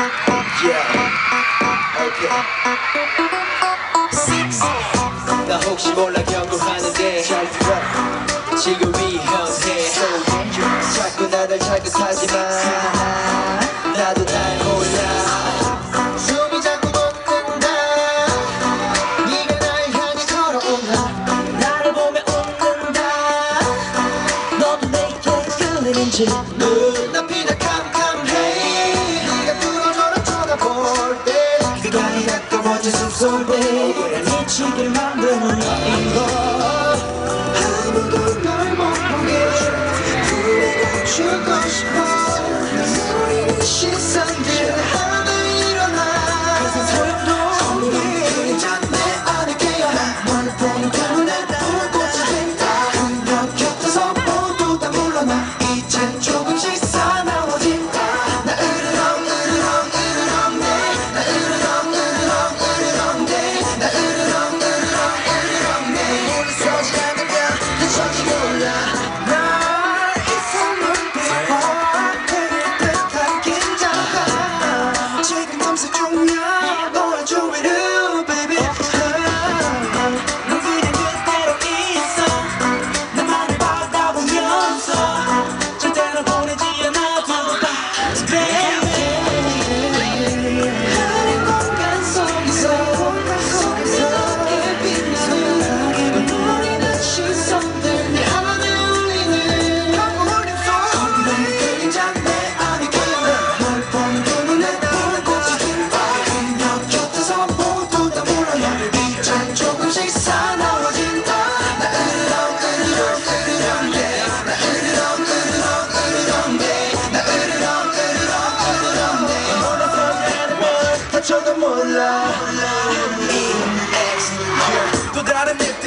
Yeah. 나 혹시 몰라 경고하는데 잘 들어 지금 위험해 자꾸 나를 자극하지마 나도 날 몰라. 숨이 자꾸 멈는다. 네가 날 향해 걸어온다. 나를 보며 웃는다. 너도 내게 끌리는지. 소리 미치게 만드는 너인걸 아무도 날 못 보게 불에 가죽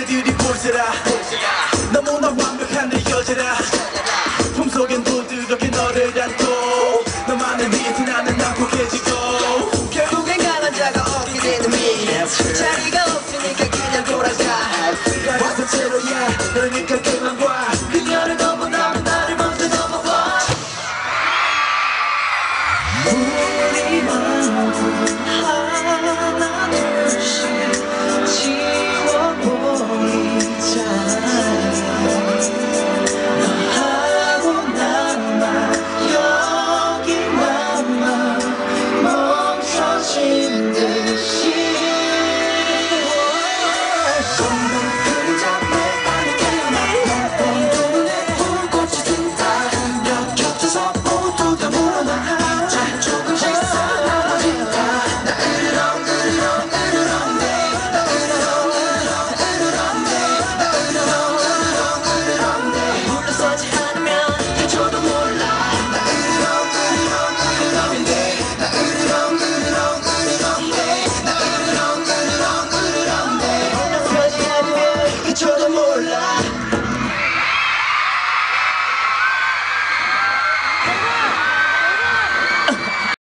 내 뒤를 보시라. 너무나 완벽한 내 여자라. 품속엔 부드럽게 너를 안고 너만의 밑에 나는 난폭해지고 결국엔 가난 자가 얻게 되는 미 자리가